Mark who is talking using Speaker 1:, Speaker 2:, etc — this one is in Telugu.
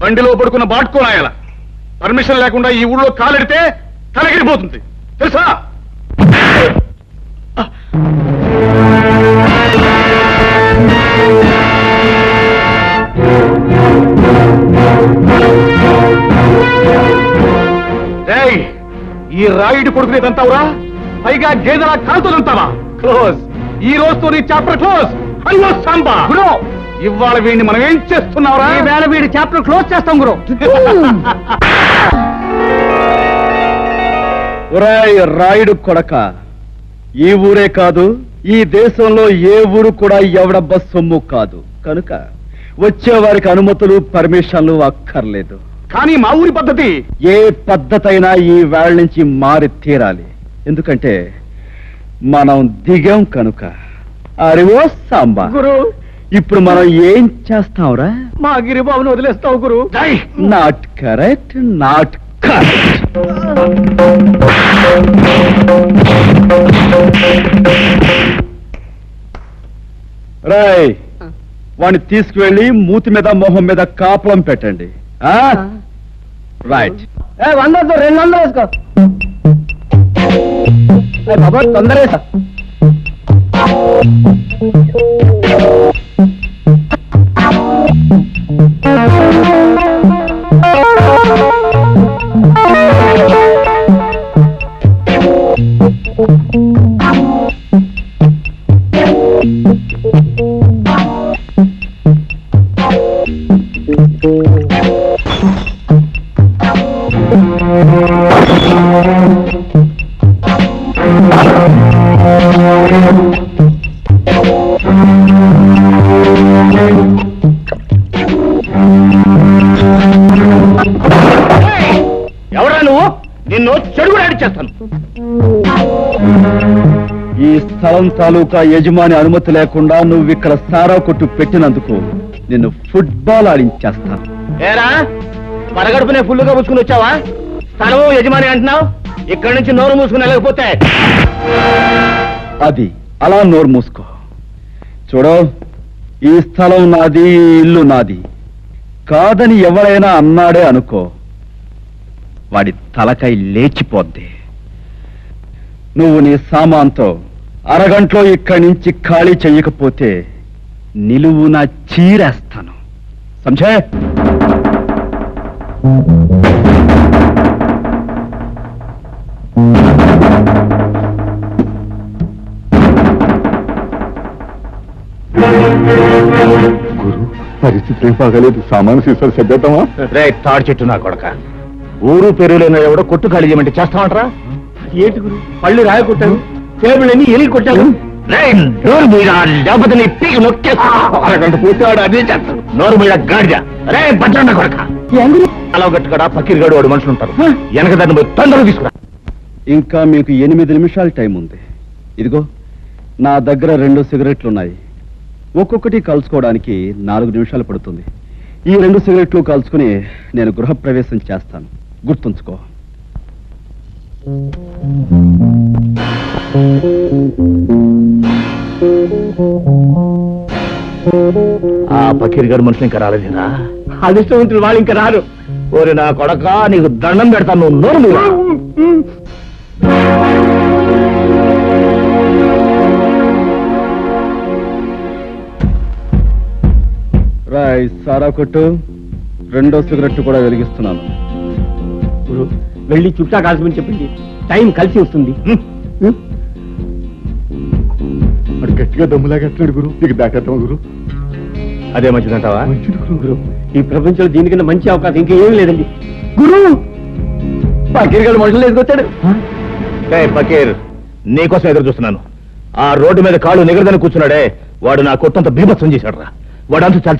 Speaker 1: బండిలో పడుకున్న బాట్కోనాయాల పర్మిషన్ లేకుండా ఈ ఊళ్ళో కాలెడితే తలగిరిపోతుంది తెలుసా? ఈ రాయుడు కొడుకునేదంతావురా పైగా గేదెలా కాలుతో క్లోజ్. ఈ రోజుతో నీ చాప్టర్ క్లోజ్. అయ్యో సాంబా. గురు ఇవాళ వీడిని మనం ఏం చేస్తున్నావురా?
Speaker 2: ఈ వేళ వీడి చాప్టర్ క్లోజ్ చేస్తాం గురు.
Speaker 3: ఒరేయ్ రాయుడు కొడక. ఈ ఊరే కాదు ఈ దేశంలో ఏ ఊరు కూడా ఎవడబ్బ సొమ్ము కాదు. కనుక వచ్చే వారికి అనుమతులు పర్మిషన్లు అక్కర్లేదు.
Speaker 1: కానీ మా ఊరి పద్ధతి?
Speaker 3: ఏ పద్ధతైనా ఈ వేళ నుంచి మారి తీరాలి. ఎందుకంటే మనం దిగాం కనుక. అరివో సాంబా.
Speaker 2: గురు.
Speaker 3: ఇప్పుడు మనం ఏం చేస్తాంరా
Speaker 2: మా గిరిబాబుని వదిలేస్తావు గురు.
Speaker 3: Not correct not correct. Roy! వాడిని తీసుకువెళ్ళి మూతి మీద మొహం మీద కాపలం పెట్టండి. ఆ? రైట్.
Speaker 2: ఏ వందొద్దు రెండు వందలు వేసుకో. బాబా తొందరగా
Speaker 1: సార్ Thank you. చెడుగు చేస్తాను.
Speaker 3: ఈ స్థలం తాలూకా యజమాని అనుమతి లేకుండా నువ్వు ఇక్కడ సారా కొట్టు పెట్టినందుకు నిన్ను ఫుట్బాల్ ఆడించేస్తాను.
Speaker 1: ఏరా? పరగడుపునే ఫుల్లుగా పుచ్చుకుని వచ్చావా? స్థలము యజమాని అంటున్నావు? ఇక్కడి నుంచి నోరు మూసుకుని వెళ్ళకపోతే?
Speaker 3: అది అలా నోరు మూసుకో. చూడు ఈ స్థలం నాది ఈ ఇల్లు నాది. కాదని ఎవరైనా అన్నాడే అనుకో. వాడి తలకై లేచిపోద్ది. నువ్వు నీ సామాన్తో అరగంటలో ఇక్కడి నుంచి ఖాళీ చెయ్యకపోతే నిలువున చీరేస్తాను. సంజయ్!
Speaker 4: గురు పరిస్థితి బాగాలేదు సామాను సీసాలు సర్దేద్దామా?
Speaker 1: రే తాడి చెట్టు నా కొడక. ఊరు పేరు లేని ఎవడో కొట్టు ఖాళీ చేయమంటే చేస్తామంటారా
Speaker 2: ఏంటి గురు? పళ్ళు రాయ కొట్టాను టేబుల్ అన్ని ఎలిగి కొట్టాను
Speaker 1: రేయ్, నోరు మీద లేకపోతే నీ పీకి నొక్కేస్తా. అరగంట పూర్తివాడు అదే చేస్తాడు. నోరు మీద గాడిద. రే బజ్జండ కొడక. అలా గట్టుకడా? పకీర్గాడు వాడు మనుషులు ఉంటారు. వెనక దాన్ని పోయి తొందరగా తీసుకురా.
Speaker 3: ఇంకా మీకు ఎనిమిది నిమిషాల టైం ఉంది. ఇదిగో నా దగ్గర రెండు సిగరెట్లు ఉన్నాయి ఒక్కొక్కటి కలుసుకోవడానికి నాలుగు నిమిషాలు పడుతుంది. ఈ రెండు సిగరెట్లు కలుసుకుని నేను గృహప్రవేశం చేస్తాను. గుర్తుంచుకో.
Speaker 1: ఆ పకీర్గాడు మనుషులు ఇంకా రాలేదేనా?
Speaker 2: అదృష్టవంతులు వాళ్ళు ఇంకా రారు.
Speaker 1: ఓరి నా కొడక నీకు దండం పెడతాను నువ్వు నోరు
Speaker 3: రాయ్ సారా కొట్టు. రెండో సిగరెట్ కూడా వెలిగిస్తున్నాను.
Speaker 2: గురు వెళ్ళి చుట్టా కాల్చమని చెప్పండి టైం కలిసి వస్తుంది.
Speaker 4: గట్టిగా దమ్ములాగేస్తున్నాడు గురు ఇక దాటేద్దాం గురు?
Speaker 1: అదే మంచిదంటావా?
Speaker 4: మంచిది గురు.
Speaker 2: గురు ఈ ప్రపంచంలో దీనికన్నా మంచి అవకాశం ఇంకా ఏమీ లేదండి. గురు! పకీర్గాడు మనుషులు వేసుకొచ్చాడు
Speaker 1: ఏయ్ పకీర్ నీకోసం ఎదురు చూస్తున్నాను. ఆ రోడ్డు మీద కాళ్ళు నిగరదని కూర్చున్నాడే. వాడు నా కొట్టంత బీభత్సం చేశాడు రా వాడు అంతా చాలా